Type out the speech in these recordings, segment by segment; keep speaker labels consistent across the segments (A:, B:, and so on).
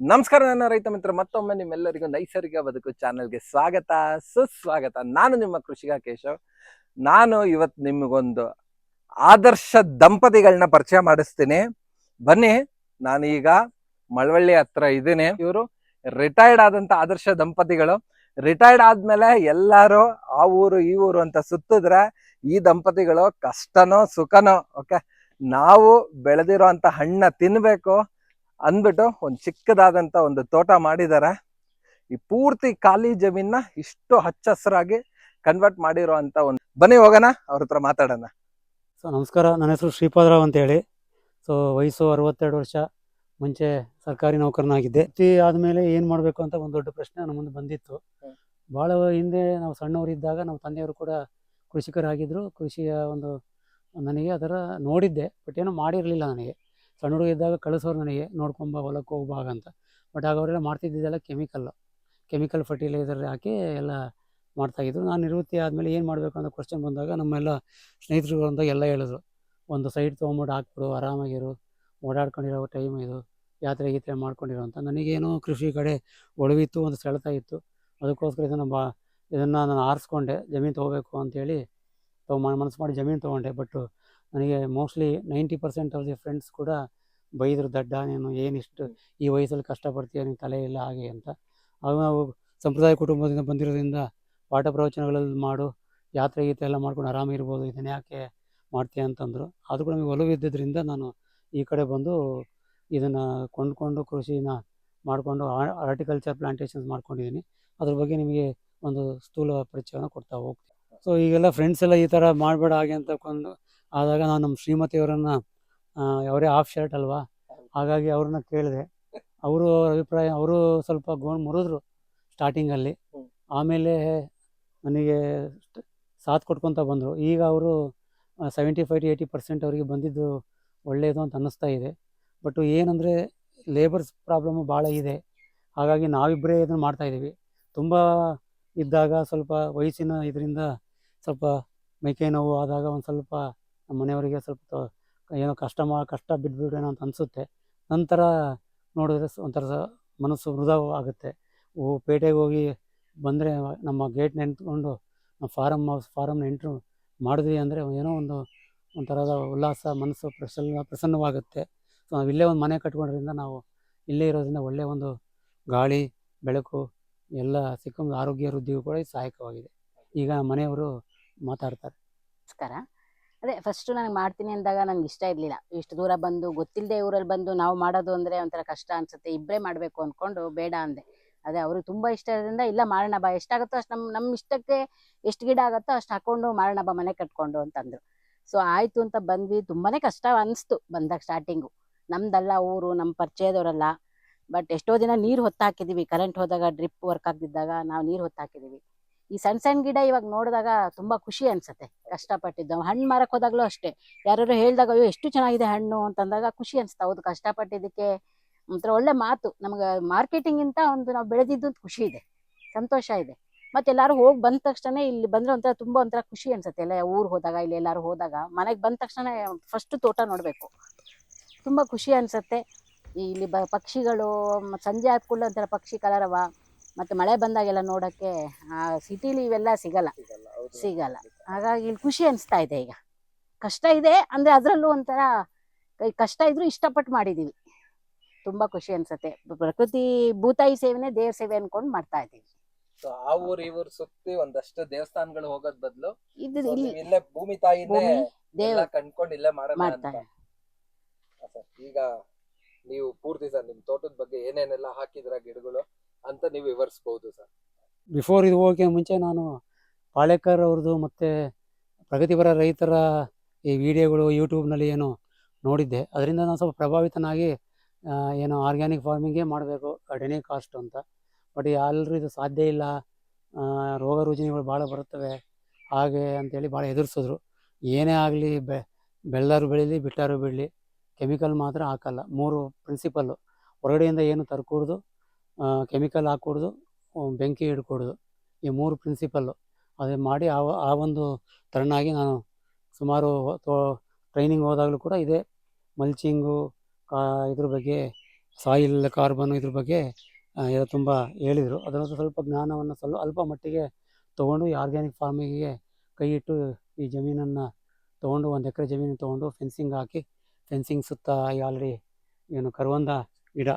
A: ನಮಸ್ಕಾರ ನನ್ನ ರೈತ ಮಿತ್ರ, ಮತ್ತೊಮ್ಮೆ ನಿಮ್ಮೆಲ್ಲರಿಗೂ ನೈಸರ್ಗಿಕ ಬದುಕು ಚಾನಲ್ಗೆ ಸ್ವಾಗತ. ಸುಸ್ವಾಗತ. ನಾನು ನಿಮ್ಮ ಕೃಷಿಕ ಕೇಶವ್. ನಾನು ಇವತ್ತು ನಿಮಗೊಂದು ಆದರ್ಶ ದಂಪತಿಗಳನ್ನ ಪರಿಚಯ ಮಾಡಿಸ್ತೀನಿ. ಬನ್ನಿ ನಾನು ಈಗ ಮಳವಳ್ಳಿ ಹತ್ರ ಇದ್ದೀನಿ. ಇವರು ರಿಟೈರ್ಡ್ ಆದಂತ ಆದರ್ಶ ದಂಪತಿಗಳು. ರಿಟೈರ್ಡ್ ಆದ್ಮೇಲೆ ಎಲ್ಲಾರು ಆ ಊರು, ಈ ಊರು ಅಂತ ಸುತ್ತಿದ್ರೆ ಈ ದಂಪತಿಗಳು ಕಷ್ಟನೋ ಸುಖನೋ ಓಕೆ ನಾವು ಬೆಳೆದಿರೋ ಅಂತ ಹಣ್ಣ ತಿನ್ಬೇಕು. ಅಂದ್ಬಿಟ್ಟು ಒಂದು ಚಿಕ್ಕದಾದಂಥ ಒಂದು ತೋಟ ಮಾಡಿದ್ದಾರೆ ಈ ಪೂರ್ತಿ ಖಾಲಿ ಜಮೀನ ಇಷ್ಟು ಹಚ್ಚ ಹಸಿರಾಗಿ ಕನ್ವರ್ಟ್ ಮಾಡಿರೋ ಅಂತ ಒಂದು ಬನ್ನಿ ಹೋಗೋಣ, ಅವ್ರ ಹತ್ರ ಮಾತಾಡೋಣ.
B: ಸೊ ನಮಸ್ಕಾರ, ನನ್ನ ಹೆಸರು ಶ್ರೀಪಾದರಾವ್ ಅಂತೇಳಿ ಸೊ ವಯಸ್ಸು ಅರವತ್ತೆರಡು ವರ್ಷ ಮುಂಚೆ ಸರ್ಕಾರಿ ನೌಕರನಾಗಿದ್ದೆ. ವೃತ್ತಿ ಆದಮೇಲೆ ಏನು ಮಾಡಬೇಕು ಅಂತ ಒಂದು ದೊಡ್ಡ ಪ್ರಶ್ನೆ ನಮ್ಮ ಮುಂದೆ ಬಂದಿತ್ತು. ಭಾಳ ಹಿಂದೆ ನಾವು ಸಣ್ಣವರಿದ್ದಾಗ ನಮ್ಮ ತಂದೆಯವರು ಕೂಡ ಕೃಷಿಕರಾಗಿದ್ದರು ಕೃಷಿಯ ಒಂದು, ನನಗೆ ಅದರ ನೋಡಿದ್ದೆ, ಬಟ್ ಏನೂ ಮಾಡಿರಲಿಲ್ಲ ನನಗೆ. ಸಣ್ಣ ಹುಡುಗ ಇದ್ದಾಗ ಕಳಿಸೋರು ನನಗೆ ನೋಡ್ಕೊಂಬ ಹೊಲಕ್ಕೆ ಹೋಗ್ಬಾಗ ಅಂತ. ಬಟ್ ಆಗ ಅವರೆಲ್ಲ ಮಾಡ್ತಿದ್ದಿದ್ದೆಲ್ಲ ಕೆಮಿಕಲ್ ಕೆಮಿಕಲ್ ಫರ್ಟಿಲೈಸರ್ ಹಾಕಿ ಎಲ್ಲ ಮಾಡ್ತಾಯಿದ್ರು. ನಾನು ನಿವೃತ್ತಿ ಆದಮೇಲೆ ಏನು ಮಾಡಬೇಕು ಅಂತ ಕ್ವಶನ್ ಬಂದಾಗ ನಮ್ಮೆಲ್ಲ ಸ್ನೇಹಿತರು ಎಲ್ಲ ಹೇಳಿದ್ರು. ಒಂದು ಸೈಡ್ ತೊಗೊಂಬಿಟ್ಟು ಹಾಕ್ಬಿಡು, ಆರಾಮಾಗಿರು, ಓಡಾಡ್ಕೊಂಡಿರೋ ಟೈಮ್ ಇದು, ಯಾತ್ರೆ ಗೀತ್ರೆ ಮಾಡ್ಕೊಂಡಿರೋ ಅಂತ. ನನಗೇನು ಕೃಷಿ ಕಡೆ ಒಳವಿತ್ತು ಒಂದು ಸೆಳೆತ ಇತ್ತು. ಅದಕ್ಕೋಸ್ಕರ ಇದನ್ನು ಬಾ, ಇದನ್ನು ನಾನು ಆರಿಸ್ಕೊಂಡೆ, ಜಮೀನು ತೊಗೋಬೇಕು ಅಂತೇಳಿ ತೊಗೊಂಡು ಮನಸ್ಸು ಮಾಡಿ ಜಮೀನು ತೊಗೊಂಡೆ. ಬಟ್ ನನಗೆ mostly ninety percent of the friends ಕೂಡ ಬೈದರು ದಡ್ಡ ನೀನು ಏನಿಷ್ಟು ಈ ವಯಸ್ಸಲ್ಲಿ ಕಷ್ಟಪಡ್ತೀಯ ನಿನ್ನ ತಲೆ ಇಲ್ಲ ಹಾಗೆ ಅಂತ. ಆಗ ನಾವು ಸಂಪ್ರದಾಯ ಕುಟುಂಬದಿಂದ ಬಂದಿರೋದ್ರಿಂದ ಪಾಠ ಪ್ರವಚನಗಳಲ್ಲಿ ಮಾಡು ಯಾತ್ರೆ ಗೀತೆ ಎಲ್ಲ ಮಾಡ್ಕೊಂಡು ಆರಾಮಿರ್ಬೋದು ಇದನ್ನು ಯಾಕೆ ಮಾಡ್ತೀಯ ಅಂತಂದರು. ಅದು ಕೂಡ ನಮಗೆ ಇದ್ದಿದ್ದರಿಂದ ನಾನು ಈ ಕಡೆ ಬಂದು ಇದನ್ನು ಕೊಂಡ್ಕೊಂಡು ಕೃಷಿನ ಮಾಡಿಕೊಂಡು ಆರ್ಟಿಕಲ್ಚರ್ ಪ್ಲಾಂಟೇಷನ್ಸ್ ಮಾಡ್ಕೊಂಡಿದ್ದೀನಿ ಅದ್ರ ಬಗ್ಗೆ ನಿಮಗೆ ಒಂದು ಸ್ಥೂಲ ಪರಿಚಯನ ಕೊಡ್ತಾ ಹೋಗ್ತೀನಿ. ಸೊ ಈಗೆಲ್ಲ ಫ್ರೆಂಡ್ಸ್ ಎಲ್ಲ ಈ ಥರ ಮಾಡಬೇಡ ಹಾಗೆ ಅಂತ ಕೊಂಡು ಆದಾಗ ನಾನು ನಮ್ಮ ಶ್ರೀಮತಿಯವರನ್ನು ಅವರೇ ಆಫ್ ಶರ್ಟ್ ಅಲ್ವಾ? ಹಾಗಾಗಿ ಅವ್ರನ್ನ ಕೇಳಿದೆ. ಅವರು ಅಭಿಪ್ರಾಯ ಅವರು ಸ್ವಲ್ಪ ಗೋಣ್ ಮುರಿದ್ರು ಸ್ಟಾರ್ಟಿಂಗಲ್ಲಿ. ಆಮೇಲೆ ನನಗೆ ಸಾಥ್ ಕೊಟ್ಕೊತ ಬಂದರು. ಈಗ ಅವರು seventy five to eighty percent ಅವರಿಗೆ ಬಂದಿದ್ದು ಒಳ್ಳೆಯದು ಅಂತ ಅನ್ನಿಸ್ತಾ ಇದೆ. ಬಟ್ ಏನಂದರೆ ಲೇಬರ್ಸ್ ಪ್ರಾಬ್ಲಮ್ಮು ಭಾಳ ಇದೆ. ಹಾಗಾಗಿ ನಾವಿಬ್ಬರೇ ಇದನ್ನು ಮಾಡ್ತಾಯಿದ್ದೀವಿ ತುಂಬ ಇದ್ದಾಗ ಸ್ವಲ್ಪ ವಯಸ್ಸಿನ ಇದರಿಂದ ಸ್ವಲ್ಪ ಮೈಕೈ ನೋವು ಆದಾಗ ಒಂದು ಸ್ವಲ್ಪ ನಮ್ಮ ಮನೆಯವರಿಗೆ ಸ್ವಲ್ಪ ಏನೋ ಕಷ್ಟ ಮಾ, ಕಷ್ಟ ಬಿದ್ದುಬಿಡೋಣ ಅಂತ ಅನಿಸುತ್ತೆ. ನಂತರ ನೋಡಿದ್ರೆ ಒಂಥರ ಸ- ಮನಸ್ಸು ಮೃದುವು ಆಗುತ್ತೆ ಓ, ಪೇಟೆಗೆ ಹೋಗಿ ಬಂದರೆ ನಮ್ಮ ಗೇಟ್ ನಿಂತ್ಕೊಂಡು ಫಾರಮ್ ಹೌಸ್ ಫಾರಮ್ನ ಎಂಟ್ರು ಮಾಡಿದ್ವಿ ಅಂದರೆ ಏನೋ ಒಂದು, ಒಂಥರದ ಉಲ್ಲಾಸ, ಮನಸ್ಸು ಪ್ರಸನ್ನ, ಪ್ರಸನ್ನವಾಗುತ್ತೆ. ಸೊ, ನಾವು ಇಲ್ಲೇ ಒಂದು ಮನೆ ಕಟ್ಕೊಂಡ್ರಿಂದ ನಾವು ಇಲ್ಲೇ ಇರೋದ್ರಿಂದ ಒಳ್ಳೆಯ ಒಂದು ಗಾಳಿ, ಬೆಳಕು ಎಲ್ಲ ಸಿಕ್ಕೊಂಡು ಆರೋಗ್ಯ ವೃದ್ಧಿಗೂ ಕೂಡ ಸಹಾಯಕವಾಗಿದೆ. ಈಗ ಮನೆಯವರು ಮಾತಾಡ್ತಾರೆ.
C: ನಮಸ್ಕಾರ. ಅದೇ ಫಸ್ಟ್ ನನಗೆ ಮಾಡ್ತೀನಿ ಅಂದಾಗ ನಂಗೆ ಇಷ್ಟ ಇರಲಿಲ್ಲ. ಇಷ್ಟು ದೂರ ಬಂದು ಗೊತ್ತಿಲ್ಲದೆ ಊರಲ್ಲಿ ಬಂದು ನಾವು ಮಾಡೋದು ಅಂದರೆ ಒಂಥರ ಕಷ್ಟ ಅನ್ಸುತ್ತೆ. ಇಬ್ಬರೇ ಮಾಡಬೇಕು ಅಂದ್ಕೊಂಡು ಬೇಡ ಅಂದೆ. ಅದೇ ಅವ್ರಿಗೆ ತುಂಬ ಇಷ್ಟ ಇರೋದ್ರಿಂದ ಇಲ್ಲ ಮಾಡೋಣ ಬಾ, ಎಷ್ಟಾಗುತ್ತೋ ಅಷ್ಟು ನಮ್ಮ ನಮ್ಮ ಇಷ್ಟಕ್ಕೆ ಎಷ್ಟು ಗಿಡ ಆಗುತ್ತೋ ಅಷ್ಟು ಹಾಕೊಂಡು ಮಾಡೋಣ ಬಾ ಮನೆ ಕಟ್ಕೊಂಡು ಅಂತಂದ್ರು. ಸೊ ಆಯಿತು ಅಂತ ಬಂದ್ವಿ. ತುಂಬಾನೇ ಕಷ್ಟ ಅನಿಸ್ತು ಬಂದಾಗ ಸ್ಟಾರ್ಟಿಂಗು ನಮ್ದಲ್ಲ ಊರು ನಮ್ಮ ಪರಿಚಯದವರಲ್ಲ. ಬಟ್ ಎಷ್ಟೋ ದಿನ ನೀರು ಹೊತ್ತು ಹಾಕಿದ್ದೀವಿ ಕರೆಂಟ್ ಹೋದಾಗ ಡ್ರಿಪ್ ವರ್ಕ್ ಆಗ್ತಿದ್ದಾಗ ನಾವು ನೀರು ಹೊತ್ತು ಹಾಕಿದ್ದೀವಿ ಈ ಸಣ್ಣ ಸಣ್ಣ ಗಿಡ ಇವಾಗ ನೋಡಿದಾಗ ತುಂಬಾ ಖುಷಿ ಅನ್ಸುತ್ತೆ. ಕಷ್ಟಪಟ್ಟಿದ್ದು. ಹಣ್ಣು ಮಾರಕ್ ಹೋದಾಗ್ಲೂ ಅಷ್ಟೇ. ಯಾರು ಹೇಳಿದಾಗ, ಅಯ್ಯೋ, ಎಷ್ಟು ಚೆನ್ನಾಗಿದೆ ಹಣ್ಣು ಅಂತಂದಾಗ ಖುಷಿ ಅನ್ಸುತ್ತೆ. ಹೌದು, ಕಷ್ಟಪಟ್ಟಿದ್ದಕ್ಕೆ ಒಂಥರ ಒಳ್ಳೆ ಮಾತು. ನಮ್ಗೆ ಮಾರ್ಕೆಟಿಂಗ್ ಇಂತ ಒಂದು ನಾವು ಬೆಳೆದಿದ್ದು ಖುಷಿ ಇದೆ. ಸಂತೋಷ ಇದೆ. ಮತ್ತೆ ಎಲ್ಲಾರು ಹೋಗಿ ಬಂದ ತಕ್ಷಣ ಇಲ್ಲಿ ಬಂದ್ರೆ ಒಂಥರ ತುಂಬಾ ಒಂಥರ ಖುಷಿ ಅನ್ಸುತ್ತೆ. ಎಲ್ಲ ಊರ್ ಹೋದಾಗ, ಇಲ್ಲಿ ಎಲ್ಲಾರು ಹೋದಾಗ, ಮನೆಗೆ ಬಂದ ತಕ್ಷಣ ಫಸ್ಟ್ ತೋಟ ನೋಡಬೇಕು. ತುಂಬಾ ಖುಷಿ ಅನ್ಸುತ್ತೆ. ಇಲ್ಲಿ ಬ ಪಕ್ಷಿಗಳು, ಸಂಜೆ ಆದ ಕೂಡಲೇ ಒಂಥರ ಪಕ್ಷಿ ಕಲರವ. ಮತ್ತೆ ಮಳೆ ಬಂದಾಗೆಲ್ಲ ನೋಡಕ್ಕೆ ಆ ಸಿಟಿಲಿ ಇವೆಲ್ಲ ಸಿಗಲ್ಲ. ಸಿಗಲ್ಲ ಹಾಗಾಗಿ ಇಲ್ಲಿ ಖುಷಿ ಅನಿಸ್ತಾ ಇದೆ ಈಗ. ಕಷ್ಟ ಇದೆ ಅಂದ್ರೆ ಅದರಲ್ಲೂ ಒಂಥರ ಕೈ- ಕಷ್ಟ ಇದ್ರೂ ಇಷ್ಟಪಟ್ಟು ಮಾಡಿದೀವಿ. ತುಂಬಾ ಖುಷಿ ಅನ್ಸುತ್ತೆ. ಪ್ರಕೃತಿ ಭೂತಾಯಿ ಸೇವೆನೆ ದೇವ್ರ ಸೇವೆ ಅನ್ಕೊಂಡು ಮಾಡ್ತಾ ಇದೀವಿ
A: ಸೊ ಆ ಊರ್ ಈ ಊರ್ ಸುತ್ತಿ ಒಂದಷ್ಟು ದೇವಸ್ಥಾನಗಳು ಹೋಗೋದ್ ಬದಲು
C: ಇಲ್ಲೇ
A: ಭೂಮಿ ತಾಯಿನೇ
C: ದೇವ
A: ಕಂಡ್ಕೊಂಡು ಇಲ್ಲೇ ಮಾಡೋಣ ಅಂತ. ಈಗ ನೀವು ಪೂರ್ತಿ ಸರ್ ನಿಮ್ ತೋಟದ ಬಗ್ಗೆ ಏನೇನೆಲ್ಲ ಹಾಕಿದ್ರ ಗಿಡಗಳು? ಅಂತ ನೀವು ವಿವರಿಸಬಹುದು ಸರ್.
B: ಬಿಫೋರ್ ಇದು ಹೋಗೋಕೆ ಮುಂಚೆ ನಾನು ಪಾಳೇಕರ್ ಅವ್ರದ್ದು ಮತ್ತು ಪ್ರಗತಿಪರ ರೈತರ ಈ ವಿಡಿಯೋಗಳು ಯೂಟ್ಯೂಬ್ನಲ್ಲಿ ಏನು ನೋಡಿದ್ದೆ. ಅದರಿಂದ ನಾನು ಸ್ವಲ್ಪ ಪ್ರಭಾವಿತನಾಗಿ ಏನು ಆರ್ಗ್ಯಾನಿಕ್ ಫಾರ್ಮಿಂಗೇ ಮಾಡಬೇಕು ಕಡಿಮೆ ಕಾಸ್ಟ್ ಅಂತ. ಬಟ್ ಎಲ್ಲರೂ ಇದು ಸಾಧ್ಯ ಇಲ್ಲ. ರೋಗ ರುಜಿನಿಗಳು ಭಾಳ ಬರುತ್ತವೆ. ಹಾಗೆ ಅಂತೇಳಿ ಭಾಳ ಎದುರಿಸಿದ್ರು ಏನೇ ಆಗಲಿ, ಬೆ, ಬೆಳ್ಳಾರು ಬೆಳೀಲಿ, ಬಿಟ್ಟಾರು ಬಿಡಲಿ ಕೆಮಿಕಲ್ ಮಾತ್ರ ಹಾಕಲ್ಲ. ಮೂರು ಪ್ರಿನ್ಸಿಪಲ್ಲು ಹೊರಗಡೆಯಿಂದ ಏನು ತರ್ಕೂಡ್ದು ಕೆಮಿಕಲ್ ಹಾಕೂಡ್ದು ಬೆಂಕಿ ಹಿಡ್ಕೊಡ್ದು, ಈ ಮೂರು ಪ್ರಿನ್ಸಿಪಲ್ಲು ಅದೇ ಮಾಡಿ ಆ ಆ ಒಂದು ತರನಾಗಿ ನಾನು ಸುಮಾರು ಟ್ರೈನಿಂಗ್ ಹೋದಾಗಲೂ ಕೂಡ ಇದೇ ಮಲ್ಚಿಂಗು ಕಾ ಇದ್ರ ಬಗ್ಗೆ ಸಾಯಿಲ್ ಕಾರ್ಬನ್ ಇದ್ರ ಬಗ್ಗೆ ಎಲ್ಲ ತುಂಬ ಹೇಳಿದರು. ಅದರಂತೂ ಸ್ವಲ್ಪ ಜ್ಞಾನವನ್ನು ಸ್ವಲ್ಪ ಅಲ್ಪ ಮಟ್ಟಿಗೆ ತೊಗೊಂಡು ಈ ಆರ್ಗ್ಯಾನಿಕ್ ಫಾರ್ಮಿಂಗಿಗೆ ಕೈ ಇಟ್ಟು ಈ ಜಮೀನನ್ನು ತೊಗೊಂಡು, ಒಂದು ಎಕರೆ ಜಮೀನು ತೊಗೊಂಡು ಫೆನ್ಸಿಂಗ್ ಹಾಕಿ ಫೆನ್ಸಿಂಗ್ ಸುತ್ತ ಈ ಆಲ್ರೆಡಿ ಏನು ಕರ್ವಂದ ಗಿಡ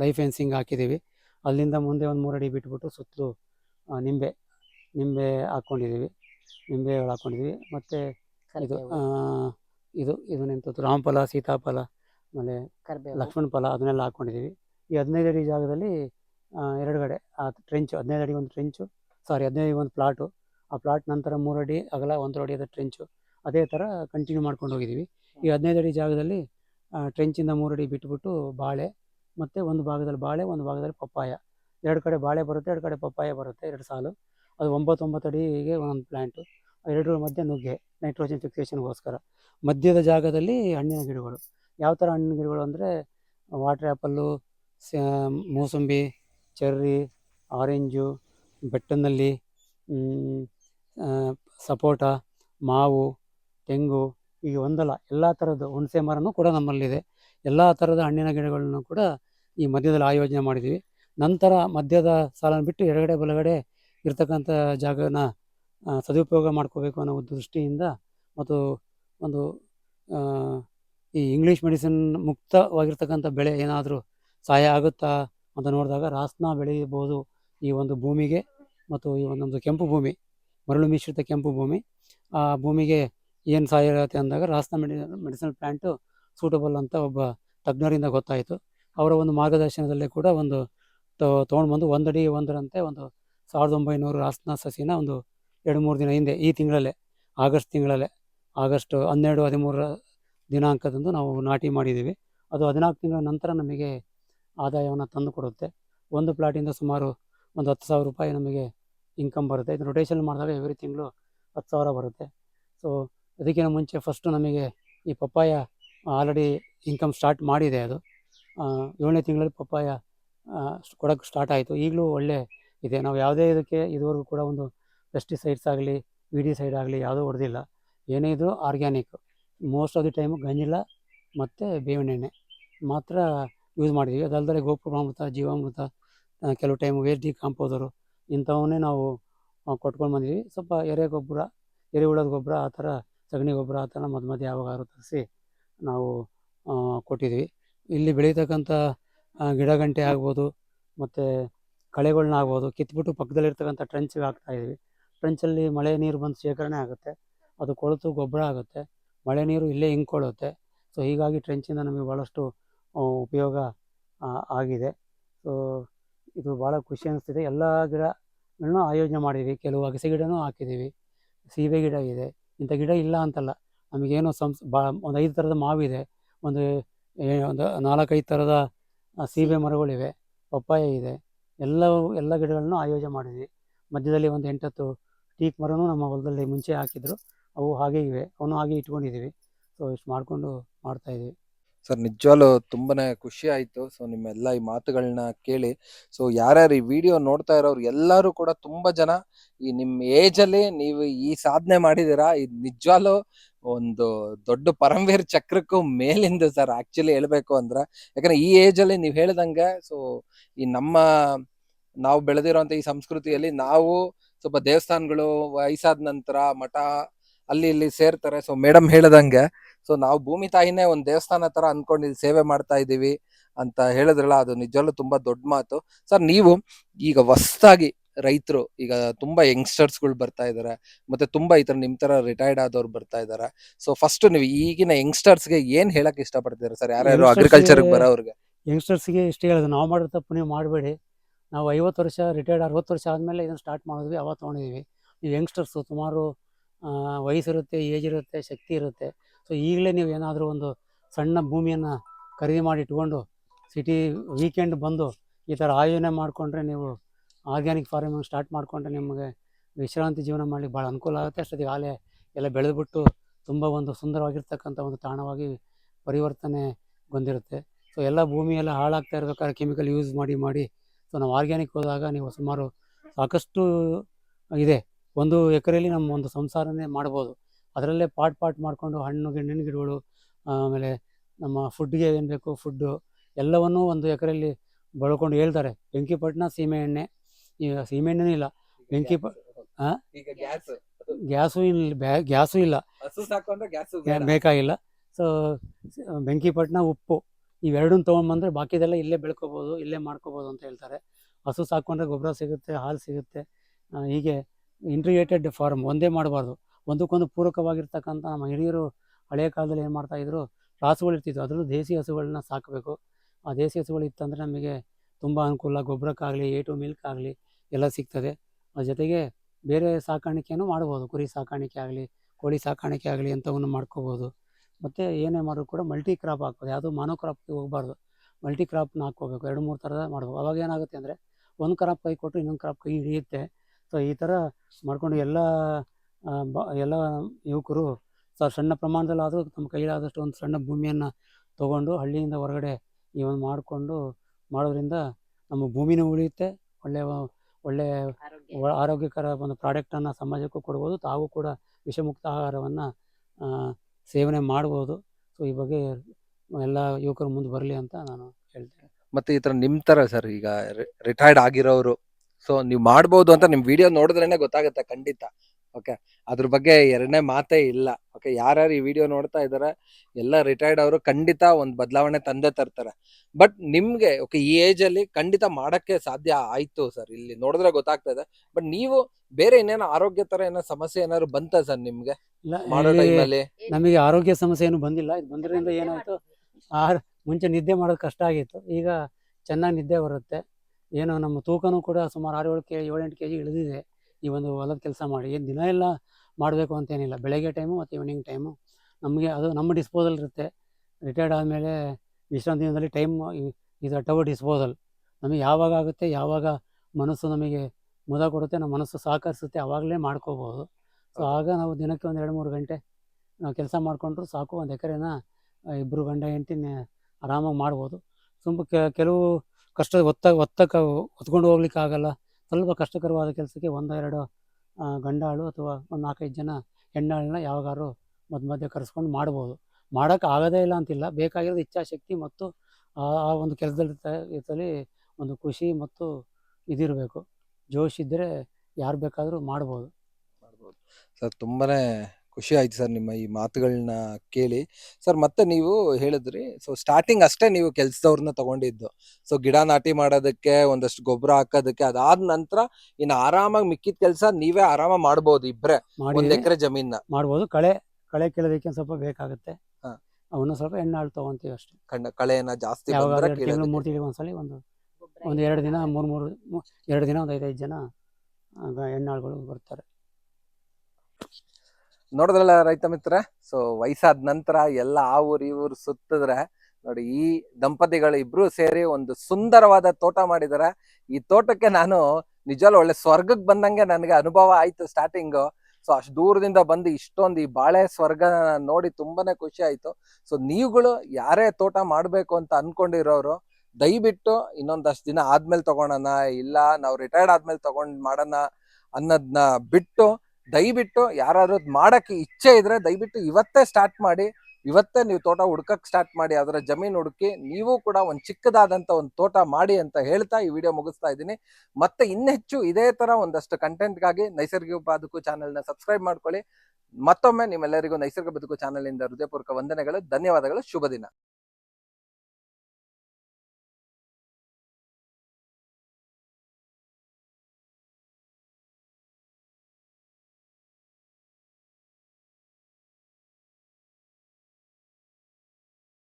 B: ಲೈಫ್ ಫೆನ್ಸಿಂಗ್ ಹಾಕಿದ್ದೀವಿ. ಅಲ್ಲಿಂದ ಮುಂದೆ ಒಂದು ಮೂರು ಅಡಿ ಬಿಟ್ಬಿಟ್ಟು ಸುತ್ತಲೂ ನಿಂಬೆ ನಿಂಬೆ ಹಾಕ್ಕೊಂಡಿದ್ದೀವಿ ನಿಂಬೆ ಹಾಕ್ಕೊಂಡಿದ್ದೀವಿ ಮತ್ತು ಇದು ಇದು ಇದು ನಿಂತದ್ದು ರಾಮಫಲ ಸೀತಾಫಲ ಆಮೇಲೆ ಲಕ್ಷ್ಮಣ ಫಲ ಅದನ್ನೆಲ್ಲ ಹಾಕ್ಕೊಂಡಿದ್ದೀವಿ ಈ ಹದಿನೈದು ಅಡಿ ಜಾಗದಲ್ಲಿ ಎರಡು ಕಡೆ ಆ ಟ್ರೆಂಚು ಹದಿನೈದು ಅಡಿ ಒಂದು ಟ್ರೆಂಚು ಸಾರಿ ಹದಿನೈದು ಒಂದು ಪ್ಲಾಟು ಆ ಪ್ಲಾಟ್ ನಂತರ ಮೂರು ಅಡಿ ಅಗಲ ಒಂದು ಅಡಿ ಅದ ಟ್ರೆಂಚು ಅದೇ ಥರ ಕಂಟಿನ್ಯೂ ಮಾಡ್ಕೊಂಡು ಹೋಗಿದ್ದೀವಿ. ಈ ಹದಿನೈದು ಅಡಿ ಜಾಗದಲ್ಲಿ ಟ್ರೆಂಚಿಂದ ಮೂರಡಿ ಬಿಟ್ಬಿಟ್ಟು ಬಾಳೆ ಮತ್ತು ಒಂದು ಭಾಗದಲ್ಲಿ ಬಾಳೆ, ಒಂದು ಭಾಗದಲ್ಲಿ ಪಪ್ಪಾಯ. ಎರಡು ಕಡೆ ಬಾಳೆ ಬರುತ್ತೆ, ಎರಡು ಕಡೆ ಪಪ್ಪಾಯ ಬರುತ್ತೆ, ಎರಡು ಸಾಲು. ಅದು ಒಂಬತ್ತೊಂಬತ್ತು ಒಂಬತ್ತು ಅಡಿಗೆ ಒಂದೊಂದು ಪ್ಲ್ಯಾಂಟು ಎರಡರ ಮಧ್ಯೆ ನುಗ್ಗೆ ನೈಟ್ರೋಜನ್ ಫಿಕ್ಸೇಷನ್ಗೋಸ್ಕರ ಮಧ್ಯದ ಜಾಗದಲ್ಲಿ ಹಣ್ಣಿನ ಗಿಡಗಳು. ಯಾವ ಥರ ಹಣ್ಣಿನ ಗಿಡಗಳು ಅಂದರೆ ವಾಟರ್ ಆ್ಯಪಲ್ಲು ಮೂಸಂಬಿ ಚೆರ್ರಿ ಆರೆಂಜು ಬೆಟ್ಟನಲ್ಲಿ ಸಪೋಟ, ಮಾವು, ತೆಂಗು ಈಗ ಒಂದಲ್ಲ, ಎಲ್ಲ ಥರದ ಹುಣಸೆ ಮರನೂ ಕೂಡ ನಮ್ಮಲ್ಲಿದೆ. ಎಲ್ಲ ಥರದ ಹಣ್ಣಿನ ಗಿಡಗಳನ್ನು ಕೂಡ ಈ ಮಧ್ಯದಲ್ಲಿ ಆಯೋಜನೆ ಮಾಡಿದ್ದೀವಿ. ನಂತರ ಮಧ್ಯದ ಸಾಲನ್ನು ಬಿಟ್ಟು ಎಡಗಡೆ ಬಲಗಡೆ ಇರ್ತಕ್ಕಂಥ ಜಾಗನ ಸದುಪಯೋಗ ಮಾಡ್ಕೋಬೇಕು ಅನ್ನೋ ಒಂದು ದೃಷ್ಟಿಯಿಂದ ಮತ್ತು ಒಂದು ಈ ಇಂಗ್ಲೀಷ್ ಮೆಡಿಸಿನ್ ಮುಕ್ತವಾಗಿರ್ತಕ್ಕಂಥ ಬೆಳೆ ಏನಾದರೂ ಸಹಾಯ ಆಗುತ್ತಾ ಅಂತ ನೋಡಿದಾಗ ರಾಸ್ನ ಬೆಳೆಯಬಹುದು ಈ ಒಂದು ಭೂಮಿಗೆ ಮತ್ತು ಈ ಒಂದೊಂದು ಕೆಂಪು ಭೂಮಿ, ಮರಳು ಮಿಶ್ರಿತ ಕೆಂಪು ಭೂಮಿ. ಆ ಭೂಮಿಗೆ ಏನು ಸಹಾಯ ಆಗುತ್ತೆ ಅಂದಾಗ ರಾಸ್ನ ಮೆಡಿ, ಮೆಡಿಸಿನಲ್ ಪ್ಲ್ಯಾಂಟು ಸೂಟಬಲ್ ಅಂತ ಒಬ್ಬ ತಜ್ಞರಿಂದ ಗೊತ್ತಾಯಿತು. ಅವರ ಒಂದು ಮಾರ್ಗದರ್ಶನದಲ್ಲೇ ಕೂಡ ಒಂದು ತೊಗೊಂಡು ಬಂದು ಒಂದಡಿ ಒಂದರಂತೆ ಒಂದು ಸಾವಿರದ ಒಂಬೈನೂರು ರಾಸ್ನ ಸಸಿನ ಒಂದು ಎರಡು ಮೂರು ದಿನ ಹಿಂದೆ, ಈ ತಿಂಗಳಲ್ಲೇ, ಆಗಸ್ಟ್ ತಿಂಗಳಲ್ಲೇ, ಆಗಸ್ಟ್ ಹನ್ನೆರಡು, ಹದಿಮೂರರ ದಿನಾಂಕದಂದು ನಾವು ನಾಟಿ ಮಾಡಿದ್ದೀವಿ. ಅದು ಹದಿನಾಲ್ಕು ತಿಂಗಳ ನಂತರ ನಮಗೆ ಆದಾಯವನ್ನು ತಂದು ಕೊಡುತ್ತೆ. ಒಂದು ಪ್ಲಾಟಿಂದ ಸುಮಾರು ಒಂದು ಹತ್ತು ಸಾವಿರ ರೂಪಾಯಿ ನಮಗೆ ಇನ್ಕಮ್ ಬರುತ್ತೆ. ಇದು ರೊಟೇಷನ್ ಮಾಡಿದಾಗ ಎವ್ರಿ ತಿಂಗಳು ಹತ್ತು ಸಾವಿರ ಬರುತ್ತೆ. ಸೊ ಅದಕ್ಕಿಂತ ಮುಂಚೆ ಫಸ್ಟು ನಮಗೆ ಈ ಪಪ್ಪಾಯ ಆಲ್ರೆಡಿ ಇನ್ಕಮ್ ಸ್ಟಾರ್ಟ್ ಮಾಡಿದೆ ಅದು. ಏಳನೇ ತಿಂಗಳಲ್ಲಿ ಪಪ್ಪಾಯ ಕೊಡೋಕ್ಕೆ ಸ್ಟಾರ್ಟ್ ಆಯಿತು. ಈಗಲೂ ಒಳ್ಳೆ ಇದೆ. ನಾವು ಯಾವುದೇ ಇದಕ್ಕೆ, ಇದುವರೆಗೂ ಕೂಡ ಒಂದು ಪೆಸ್ಟಿಸೈಡ್ಸ್ ಆಗಲಿ ವಿಡಿಸೈಡ್ ಆಗಲಿ ಯಾವುದೂ ಹೊಡೆದಿಲ್ಲ. ಏನೇ ಇದ್ರೂ organic most of the time ಗಂಜಿಲ ಮತ್ತು ಬೇವಿನ ಎಣ್ಣೆ ಮಾತ್ರ ಯೂಸ್ ಮಾಡಿದ್ದೀವಿ ಅದಲ್ಲದೆ ಗೋಪುರಾಮೃತ ಜೀವಾಮೃತ ಕೆಲವು ಟೈಮ್ ವೇಸ್ಟ್ ಡಿ ಕಾಂಪೋಸರು ಇಂಥವನ್ನೇ ನಾವು ಕೊಟ್ಕೊಂಡು ಬಂದಿದ್ವಿ. ಸ್ವಲ್ಪ ಎರೆ ಗೊಬ್ಬರ, ಎರೆ ಎರೆಹುಳದ ಗೊಬ್ಬರ ಆ ಥರ ಸಗಣಿ ಗೊಬ್ಬರ ಆತನ ಮಧ್ಯ ಮಧ್ಯೆ ತರಿಸಿ ನಾವು ಕೊಟ್ಟಿದ್ವಿ ಇಲ್ಲಿ ಬೆಳೀತಕ್ಕಂಥ ಗಿಡ ಗಿಡಗಂಟೆ ಆಗ್ಬೋದು, ಮತ್ತು ಕಳೆಗಳನ್ನ ಆಗ್ಬೋದು, ಕಿತ್ಬಿಟ್ಟು ಪಕ್ಕದಲ್ಲಿರ್ತಕ್ಕಂಥ ಟ್ರೆಂಚ್ಗೆ ಹಾಕ್ತಾಯಿದ್ವಿ ಟ್ರೆಂಚಲ್ಲಿ ಮಳೆ ನೀರು ಬಂದು ಶೇಖರಣೆ ಆಗುತ್ತೆ, ಅದು ಕೊಳೆತು ಗೊಬ್ಬರ ಆಗುತ್ತೆ, ಮಳೆ ನೀರು ಇಲ್ಲೇ ಹಿಂಕೊಳ್ಳುತ್ತೆ ಸೊ ಹೀಗಾಗಿ ಟ್ರೆಂಚಿಂದ ನಮಗೆ ಭಾಳಷ್ಟು ಉಪಯೋಗ ಆಗಿದೆ. ಸೊ ಇದು ಭಾಳ ಖುಷಿ ಅನಿಸ್ತಿದೆ. ಎಲ್ಲ ಗಿಡಗಳನ್ನೂ ಆಯೋಜನೆ ಮಾಡಿದ್ದೀವಿ. ಕೆಲವು ಅಗಸೆ ಗಿಡನೂ ಹಾಕಿದ್ದೀವಿ. ಸೀಬೆ ಗಿಡ ಇದೆ. ಇಂಥ ಗಿಡ ಇಲ್ಲ ಅಂತಲ್ಲ. ನಮಗೇನೋ ಸಂಸ್, ಬಾ, ಒಂದು ಐದು ಥರದ ಮಾವಿದೆ, ಒಂದು ಒಂದು ನಾಲ್ಕೈದು ಥರದ ಸೀಬೆ ಮರಗಳಿವೆ, ಪಪ್ಪಾಯ ಇದೆ, ಎಲ್ಲವೂ, ಎಲ್ಲ ಗಿಡಗಳನ್ನು ಆಯೋಜನೆ ಮಾಡಿದ್ವಿ. ಮಧ್ಯದಲ್ಲಿ ಒಂದು ಎಂಟತ್ತು ಟೀಕ್ ಮರನೂ ನಮ್ಮ ಹೊಲದಲ್ಲಿ ಮುಂಚೆ ಹಾಕಿದ್ರು. ಅವು ಹಾಗೆ ಇವೆ, ಅವನು ಹಾಗೆ ಇಟ್ಕೊಂಡಿದ್ದೀವಿ. ಸೊ ಇಷ್ಟು ಮಾಡಿಕೊಂಡು ಮಾಡ್ತಾಯಿದ್ದೀವಿ
A: ಸರ್, ನಿಜವಾಗ್ಲೂ ತುಂಬಾನೇ ಖುಷಿ ಆಯ್ತು. ಸೊ, ನಿಮ್ಮೆಲ್ಲ ಈ ಮಾತುಗಳನ್ನ ಕೇಳಿ. ಸೊ, ಯಾರ್ಯಾರು ಈ ವಿಡಿಯೋ ನೋಡ್ತಾ ಇರೋರು ಎಲ್ಲರೂ ಕೂಡ ತುಂಬಾ ಜನ ಈ ನಿಮ್ಮ ಏಜ್ ಅಲ್ಲಿ ನೀವು ಈ ಸಾಧನೆ ಮಾಡಿದೀರಾ? ಇದು ನಿಜವಾಗ್ಲೂ ಒಂದು ದೊಡ್ಡ ಪರಮವೀರ್ ಚಕ್ರಕ್ಕೂ ಮೇಲಿಂದ ಸರ್ ಆಕ್ಚುಲಿ ಹೇಳ್ಬೇಕು ಅಂದ್ರೆ, ಯಾಕಂದ್ರೆ ಈ ಏಜ್ ಅಲ್ಲಿ ನೀವು ಹೇಳ್ದಂಗೆ, ಸೊ, ಈ ನಮ್ಮ ನಾವು ಬೆಳೆದಿರೋಂಥ ಈ ಸಂಸ್ಕೃತಿಯಲ್ಲಿ ನಾವು ಸ್ವಲ್ಪ ದೇವಸ್ಥಾನಗಳು ವಯಸ್ಸಾದ ನಂತರ ಮಠ ಅಲ್ಲಿ ಇಲ್ಲಿ ಸೇರ್ತಾರೆ. ಸೊ, ಮೇಡಮ್ ಹೇಳ್ದಂಗೆ ಸೊ ನಾವು ಭೂಮಿ ತಾಯಿನೇ ಒಂದು ದೇವಸ್ಥಾನ ತರ ಅನ್ಕೊಂಡು ಇಲ್ಲಿ ಸೇವೆ ಮಾಡ್ತಾ ಇದೀವಿ ಅಂತ ಹೇಳಿದ್ರಲ್ಲ ಅದು ನಿಜವಲ್ಲೂ ತುಂಬಾ ದೊಡ್ಡ ಮಾತು. ಸರ್ ನೀವು ಈಗ ಹೊಸ್ದಾಗಿ ರೈತರು ಈಗ ತುಂಬಾ ಯಂಗ್ಸ್ಟರ್ಸ್ಗಳು ಬರ್ತಾ ಇದಾರೆ ಮತ್ತೆ ತುಂಬಾ ಈ ತರ ನಿಮ್ ತರ ರಿಟೈರ್ಡ್ ಆದವ್ರು ಬರ್ತಾ ಇದಾರೆ. ಸೊ ಫಸ್ಟ್ ನೀವು ಈಗಿನ ಯಂಗ್ಸ್ಟರ್ಸ್ಗೆ ಏನ್ ಹೇಳಕ್ ಇಷ್ಟಪಡ್ತೀರಾ ಸರ್? ಯಾರ್ಯಾರು
B: Youngsters
A: ಅಗ್ರಿಕಲ್ಚರ್
B: ಗೆ-
A: ಬರೋರ್ಗೆ
B: ಯಂಗ್ಸ್ಟರ್ಸ್ಗೆ ಇಷ್ಟು ಹೇಳೋದು ನಾವು ಮಾಡಿದ ತಪ್ಪು ನೀವು ಮಾಡಬೇಡಿ. ನಾವು ಐವತ್ತು ವರ್ಷ ರಿಟೈರ್ಡ್ ಅರವತ್ತು ವರ್ಷ ಆದಮೇಲೆ ಇದನ್ನು ಸ್ಟಾರ್ಟ್ ಮಾಡಿದ್ವಿ ಅವಾಗ ತೊಗೊಂಡಿದ್ದೀವಿ ನೀವು ಯಂಗ್ಸ್ಟರ್ಸು ಸುಮಾರು ವಯಸ್ಸಿರುತ್ತೆ ಏಜ್ ಇರುತ್ತೆ, ಶಕ್ತಿ ಇರುತ್ತೆ. ಸೊ ಈಗಲೇ ನೀವು ಏನಾದರೂ ಒಂದು ಸಣ್ಣ ಭೂಮಿಯನ್ನು ಖರೀದಿ ಮಾಡಿ ಇಟ್ಕೊಂಡು ಸಿಟಿ ವೀಕೆಂಡ್ ಬಂದು ಈ ಥರ ಆಯೋಜನೆ ಮಾಡಿಕೊಂಡ್ರೆ ನೀವು ಆರ್ಗ್ಯಾನಿಕ್ ಫಾರ್ಮಿಂಗ್ ಸ್ಟಾರ್ಟ್ ಮಾಡಿಕೊಂಡ್ರೆ ನಿಮಗೆ ವಿಶ್ರಾಂತಿ ಜೀವನ ಮಾಡಲಿಕ್ಕೆ ಭಾಳ ಅನುಕೂಲ ಆಗುತ್ತೆ. ಅಷ್ಟೊತ್ತಿಗೆ ಆಲೆ ಎಲ್ಲ ಬೆಳೆದ್ಬಿಟ್ಟು ತುಂಬ ಒಂದು ಸುಂದರವಾಗಿರ್ತಕ್ಕಂಥ ಒಂದು ತಾಣವಾಗಿ ಪರಿವರ್ತನೆ ಹೊಂದಿರುತ್ತೆ ಸೊ ಎಲ್ಲ ಭೂಮಿ ಎಲ್ಲ ಹಾಳಾಗ್ತಾ ಇರಬೇಕಾದ್ರೆ ಕೆಮಿಕಲ್ ಯೂಸ್ ಮಾಡಿ ಮಾಡಿ. ಸೊ ನಾವು ಆರ್ಗ್ಯಾನಿಕ್ ಹೋದಾಗ ನೀವು ಸುಮಾರು ಸಾಕಷ್ಟು ಇದೆ. ಒಂದು ಎಕರೆಯಲ್ಲಿ ನಮ್ಮ ಒಂದು ಸಂಸಾರನೇ ಮಾಡ್ಬೋದು. ಅದರಲ್ಲೇ ಪಾಟ್ ಪಾಟ್ ಮಾಡಿಕೊಂಡು ಹಣ್ಣು ಗಿಣ್ಣಿನ ಗಿಡಗಳು ಆಮೇಲೆ ನಮ್ಮ ಫುಡ್ಗೆ ಏನು ಬೇಕು ಫುಡ್ಡು ಎಲ್ಲವನ್ನೂ ಒಂದು ಎಕರೆಯಲ್ಲಿ ಬೆಳ್ಕೊಂಡು ಹೇಳ್ತಾರೆ. ಬೆಂಕಿಪಟ್ಟಣ ಸೀಮೆ ಎಣ್ಣೆ. ಈಗ ಸೀಮೆ ಎಣ್ಣೆನೂ ಇಲ್ಲ. ಬೆಂಕಿ ಪ-
A: ಗ್ಯಾಸ್
B: ಗ್ಯಾಸು ಇಲ್ಲ ಬ್ಯಾ- ಗ್ಯಾಸು ಇಲ್ಲ. ಬೇಕಾಗಿಲ್ಲ. ಸೊ ಬೆಂಕಿಪಟ್ಟಣ ಉಪ್ಪು ಇವೆರಡನ್ನ ತೊಗೊಂಡ್ಬಂದ್ರೆ ಬಾಕಿದೆಲ್ಲ ಇಲ್ಲೇ ಬೆಳ್ಕೊಬೋದು ಇಲ್ಲೇ ಮಾಡ್ಕೋಬೋದು ಅಂತ ಹೇಳ್ತಾರೆ. ಹಸು ಸಾಕೊಂಡ್ರೆ ಗೊಬ್ಬರ ಸಿಗುತ್ತೆ ಹಾಲು ಸಿಗುತ್ತೆ. ಹೀಗೆ ಇಂಟ್ರಿಗೇಟೆಡ್ ಫಾರ್ಮ್ ಒಂದೇ ಮಾಡಬಾರ್ದು. ಒಂದಕ್ಕೊಂದು ಪೂರಕವಾಗಿರ್ತಕ್ಕಂಥ ನಮ್ಮ ಹಿರಿಯರು ಹಳೆಯ ಕಾಲದಲ್ಲಿ ಏನು ಮಾಡ್ತಾಯಿದ್ರು ರಾಸುಗಳು ಇರ್ತಿದ್ರು ಅದರಲ್ಲೂ ದೇಸಿ ಹಸುಗಳನ್ನ ಸಾಕಬೇಕು. ಆ ದೇಸಿ ಹಸುಗಳು ಇತ್ತಂದರೆ ನಮಗೆ ತುಂಬ ಅನುಕೂಲ. ಗೊಬ್ಬರಕ್ಕಾಗಲಿ ಏ ಟು ಮಿಲ್ಕ್ ಆಗಲಿ ಎಲ್ಲ ಸಿಗ್ತದೆ. ಅದ್ರ ಜೊತೆಗೆ ಬೇರೆ ಸಾಕಾಣಿಕೆಯೂ ಮಾಡ್ಬೋದು. ಕುರಿ ಸಾಕಾಣಿಕೆ ಆಗಲಿ, ಕೋಳಿ ಸಾಕಾಣಿಕೆ ಆಗಲಿ ಅಂಥವನ್ನು ಮಾಡ್ಕೋಬೋದು. ಮತ್ತು ಏನೇ ಮಾಡಿದ್ರು ಕೂಡ ಮಲ್ಟಿ ಕ್ರಾಪ್ ಹಾಕ್ಬೋದು. ಯಾವುದು ಮಾನೋ ಕ್ರಾಪ್ಗೆ ಹೋಗಬಾರ್ದು. ಮಲ್ಟಿ ಕ್ರಾಪ್ನ ಹಾಕ್ಕೋಬೇಕು. ಎರಡು ಮೂರು ಥರದ ಮಾಡ್ಬೋದು. ಅವಾಗ ಏನಾಗುತ್ತೆ ಅಂದರೆ, ಒಂದು ಕ್ರಾಪ್ ಕೈ ಕೊಟ್ಟರೆ ಇನ್ನೊಂದು ಕ್ರಾಪ್ ಕೈ ಹಿಡಿಯುತ್ತೆ. ಸೊ ಈ ಥರ ಮಾಡ್ಕೊಂಡು ಎಲ್ಲ ಬ ಎಲ್ಲ ಯುವಕರು ಸೊ ಸಣ್ಣ ಪ್ರಮಾಣದಲ್ಲಾದರೂ ತಮ್ಮ ಕೈಲಾದಷ್ಟು ಒಂದು ಸಣ್ಣ ಭೂಮಿಯನ್ನು ತೊಗೊಂಡು ಹಳ್ಳಿಯಿಂದ ಹೊರಗಡೆ ಈ ಒಂದು ಮಾಡಿಕೊಂಡು ಮಾಡೋದ್ರಿಂದ ನಮ್ಮ ಭೂಮಿನೂ ಉಳಿಯುತ್ತೆ ಒಳ್ಳೆಯ ಒಳ್ಳೆಯ
C: ಆರೋಗ್ಯ.
B: ಆರೋಗ್ಯಕರ ಒಂದು ಪ್ರಾಡಕ್ಟನ್ನು ಸಮಾಜಕ್ಕೂ ಕೊಡ್ಬೋದು ತಾವು ಕೂಡ ವಿಷಮುಕ್ತ ಆಹಾರವನ್ನು ಸೇವನೆ ಮಾಡ್ಬೋದು. ಸೊ ಈ ಬಗ್ಗೆ ಎಲ್ಲ ಯುವಕರು ಮುಂದೆ ಬರಲಿ ಅಂತ ನಾನು ಹೇಳ್ತೇನೆ.
A: ಮತ್ತೆ ಈ ತರ ನಿಮ್ಮ ತರ ಸರ್ ಈಗ ರಿಟೈರ್ಡ್ ಆಗಿರೋರು ಸೊ ನೀವು ಮಾಡ್ಬೋದು ಅಂತ ನಿಮ್ ವಿಡಿಯೋ ನೋಡಿದ್ರೇನೆ ಗೊತ್ತಾಗುತ್ತೆ ಖಂಡಿತ. ಓಕೆ ಅದ್ರ ಬಗ್ಗೆ ಎರಡನೇ ಮಾತೇ ಇಲ್ಲ. ಓಕೆ ಯಾರ್ಯಾರು ಈ ವಿಡಿಯೋ ನೋಡ್ತಾ ಇದಾರೆ ಎಲ್ಲ ರಿಟೈರ್ಡ್ ಅವರು ಖಂಡಿತ ಒಂದ್ ಬದಲಾವಣೆ ತಂದೆ ತರ್ತಾರೆ. ಬಟ್ ನಿಮ್ಗೆ ಓಕೆ ಈ ಏಜ್ ಅಲ್ಲಿ ಖಂಡಿತ ಮಾಡಕ್ಕೆ ಸಾಧ್ಯ ಆಯ್ತು ಸರ್. ಇಲ್ಲಿ ನೋಡಿದ್ರೆ ಗೊತ್ತಾಗ್ತಾ ಇದೆ. ಬಟ್ ನೀವು ಬೇರೆ ಇನ್ನೇನೋ ಆರೋಗ್ಯ ತರ ಏನೋ ಸಮಸ್ಯೆ ಏನಾದ್ರು ಬಂತ ಸರ್ ನಿಮ್ಗೆ? ಮಾಡೋ ಟೈಮಲ್ಲಿ
B: ನಮಗೆ ಆರೋಗ್ಯ ಸಮಸ್ಯೆ ಏನು ಬಂದಿಲ್ಲ. ಇದು ಬಂದ್ರಿಂದ ಏನಾಯ್ತು? ಆಹಾರ ಮುಂಚೆ ನಿದ್ದೆ ಮಾಡೋದು ಕಷ್ಟ ಆಗಿತ್ತು. ಈಗ ಚೆನ್ನಾಗಿ ನಿದ್ದೆ ಬರುತ್ತೆ. ಏನು ನಮ್ಮ ತೂಕನೂ ಕೂಡ ಸುಮಾರು ಆರು ಏಳು ಕೆ ಏಳೆಂಟು ಕೆ ಜಿ ಇಳಿದಿದೆ. ಈ ಒಂದು ಹೊಲದ ಕೆಲಸ ಮಾಡಿ. ಏನು ದಿನ ಎಲ್ಲ ಮಾಡಬೇಕು ಅಂತೇನಿಲ್ಲ. ಬೆಳಗ್ಗೆ ಟೈಮು ಮತ್ತು ಈವ್ನಿಂಗ್ ಟೈಮು ನಮಗೆ ಅದು ನಮ್ಮ ಡಿಸ್ಪೋಸಲ್ ಇರುತ್ತೆ. ರಿಟೈರ್ಡ್ ಆದಮೇಲೆ ವಿಶ್ರಾಂತಿ ದಿನದಲ್ಲಿ ಟೈಮ್ ಇದು ಅಟ್ ಅವರ್ ಡಿಸ್ಪೋಸಲ್ ನಮಗೆ ಯಾವಾಗ ಆಗುತ್ತೆ ಯಾವಾಗ ಮನಸ್ಸು ನಮಗೆ ಮುದ ಕೊಡುತ್ತೆ ನಮ್ಮ ಮನಸ್ಸು ಸಹಕರಿಸುತ್ತೆ ಆವಾಗಲೇ ಮಾಡ್ಕೋಬೋದು ಸೊ ಆಗ ನಾವು ದಿನಕ್ಕೆ ಒಂದು ಎರಡು ಮೂರು ಗಂಟೆ ನಾವು ಕೆಲಸ ಮಾಡಿಕೊಂಡ್ರು ಸಾಕು. ಒಂದು ಎಕರೆನ ಇಬ್ಬರು ಗಂಡ ಹೆಂಡತಿ ಆರಾಮಾಗಿ ಮಾಡ್ಬೋದು. ತುಂಬ ಕೆ- ಕೆಲವು ಕಷ್ಟ ಒತ್ತ ಒತ್ತಕ ಹೊತ್ಕೊಂಡು ಹೋಗ್ಲಿಕ್ಕೆ ಆಗಲ್ಲ ಸ್ವಲ್ಪ ಕಷ್ಟಕರವಾದ ಕೆಲಸಕ್ಕೆ ಒಂದು ಎರಡು ಆ, ಗಂಡಾಳು ಅಥವಾ ಒಂದು ನಾಲ್ಕೈದು ಜನ ಹೆಣ್ಣಾಳನ್ನ ಯಾವಾಗಾರು ಮಧ್ಯ ಮಧ್ಯೆ ಕರೆಸ್ಕೊಂಡು ಮಾಡ್ಬೋದು. ಮಾಡೋಕ್ಕೆ ಆಗೋದೇ ಇಲ್ಲ ಅಂತಿಲ್ಲ. ಬೇಕಾಗಿರೋದು ಇಚ್ಛಾಶಕ್ತಿ ಮತ್ತು ಆ ಒಂದು ಕೆಲಸದಲ್ಲಿ ಒಂದು ಖುಷಿ ಮತ್ತು ಇದಿರಬೇಕು. ಜೋಶ್ ಇದ್ದರೆ ಯಾರು ಬೇಕಾದರೂ ಮಾಡ್ಬೋದು.
A: ಸರ್ ತುಂಬಾನೇ ಖುಷಿ ಆಯ್ತು ಸರ್ ನಿಮ್ಮ ಈ ಮಾತುಗಳನ್ನ ಕೇಳಿ. ಸರ್ ಮತ್ತೆ ನೀವು ಹೇಳಿದ್ರಿ ಸೊ ಸ್ಟಾರ್ಟಿಂಗ್ ಅಷ್ಟೇ ನೀವು ಕೆಲ್ಸದವ್ರನ್ನ ತಗೊಂಡಿದ್ದು. ಸೊ ಗಿಡ ನಾಟಿ ಮಾಡೋದಕ್ಕೆ ಒಂದಷ್ಟು ಗೊಬ್ಬರ ಹಾಕೋದಕ್ಕೆ ಅದಾದ ನಂತರ ಇನ್ನು ಆರಾಮಾಗಿ ಮಿಕ್ಕಿದ ಕೆಲಸ ನೀವೇ ಆರಾಮಾಗಿ ಮಾಡ್ಬೋದು ಇಬ್ರೆ ಒಂದ್ ಎಕರೆ ಜಮೀನ
B: ಮಾಡ್ಬೋದು. ಕಳೆ ಕಳೆ ಕೀಳೋದಕ್ಕೆ ಸ್ವಲ್ಪ ಬೇಕಾಗುತ್ತೆ.
A: ಹಾ.
B: ಅವನ್ನ ಸ್ವಲ್ಪ ಎಣ್ಣಾಳು ತಗೊಂತೀವಿ ಅಷ್ಟೇ.
A: ಕಣ್ಣ ಕಳೆಯನ್ನ ಜಾಸ್ತಿ
B: ಯಾವಾಗ
A: ಬಂದ್ರೆ
B: ಎರಡು ತಿಂಗಳು
A: ಕೀಳೋದಕ್ಕೆ.
B: ಮೂರು ತಿಂಗಳಿಗೆ ಒಂದ್ಸಲಿ ಒಂದು ಒಂದು ಎರಡು ದಿನ ಮೂರು ಮೂರು ಎರಡು ದಿನ ಒಂದು ಐದೈದು ಜನ ಆಗ ಹೆಣ್ಣಾಳುಗಳು ಬರ್ತಾರೆ.
A: ನೋಡಿದ್ರಲ್ಲ ರೈತ ಮಿತ್ರ? ಸೊ ವಯಸ್ಸಾದ ನಂತರ ಎಲ್ಲ ಆ ಊರು ಈ ಊರು ಸುತ್ತಿದ್ರೆ ನೋಡಿ ಈ ದಂಪತಿಗಳು ಇಬ್ರು ಸೇರಿ ಒಂದು ಸುಂದರವಾದ ತೋಟ ಮಾಡಿದಾರೆ. ಈ ತೋಟಕ್ಕೆ ನಾನು ನಿಜವಾಗ್ಲೂ ಒಳ್ಳೆ ಸ್ವರ್ಗಕ್ಕೆ ಬಂದಂಗೆ ನನಗೆ ಅನುಭವ ಆಯ್ತು ಸ್ಟಾರ್ಟಿಂಗು ಸೊ ಅಷ್ಟು ದೂರದಿಂದ ಬಂದು ಇಷ್ಟೊಂದು ಈ ಬಾಳೆ ಸ್ವರ್ಗನ ನೋಡಿ ತುಂಬಾನೇ ಖುಷಿ ಆಯ್ತು. ಸೊ ನೀವುಗಳು ಯಾರೇ ತೋಟ ಮಾಡಬೇಕು ಅಂತ ಅನ್ಕೊಂಡಿರೋರು, ದಯವಿಟ್ಟು ಇನ್ನೊಂದಷ್ಟು ದಿನ ಆದ್ಮೇಲೆ ತಗೊಳೋಣ, ಇಲ್ಲ ನಾವು ರಿಟೈರ್ಡ್ ಆದ್ಮೇಲೆ ತಗೊಂಡ್ ಮಾಡೋಣ ಅನ್ನೋದನ್ನ ಬಿಟ್ಟು ದಯವಿಟ್ಟು ಯಾರಾದ್ರೂ ಮಾಡಕ್ಕೆ ಇಚ್ಛೆ ಇದ್ರೆ ದಯವಿಟ್ಟು ಇವತ್ತೇ ಸ್ಟಾರ್ಟ್ ಮಾಡಿ, ಇವತ್ತೇ ನೀವು ತೋಟ ಹುಡ್ಕಕ್ ಸ್ಟಾರ್ಟ್ ಮಾಡಿ, ಅದರ ಜಮೀನು ಹುಡುಕಿ ನೀವು ಕೂಡ ಒಂದು ಚಿಕ್ಕದಾದಂತ ಒಂದು ತೋಟ ಮಾಡಿ ಅಂತ ಹೇಳ್ತಾ ಈ ವಿಡಿಯೋ ಮುಗಿಸ್ತಾ ಇದ್ದೀನಿ. ಮತ್ತೆ ಇನ್ನೆಚ್ಚು ಇದೇ ತರ ಒಂದಷ್ಟು ಕಂಟೆಂಟ್ಗಾಗಿ ನೈಸರ್ಗಿಕ ಬದುಕು ಚಾನೆಲ್ನ ಸಬ್ಸ್ಕ್ರೈಬ್ ಮಾಡ್ಕೊಳ್ಳಿ. ಮತ್ತೊಮ್ಮೆ ನಿಮ್ಮೆಲ್ಲರಿಗೂ ನೈಸರ್ಗಿಕ ಬದುಕು ಚಾನೆಲ್ ಇಂದ ಹೃದಯಪೂರ್ವಕ ವಂದನೆಗಳು, ಧನ್ಯವಾದಗಳು ಶುಭ ದಿನ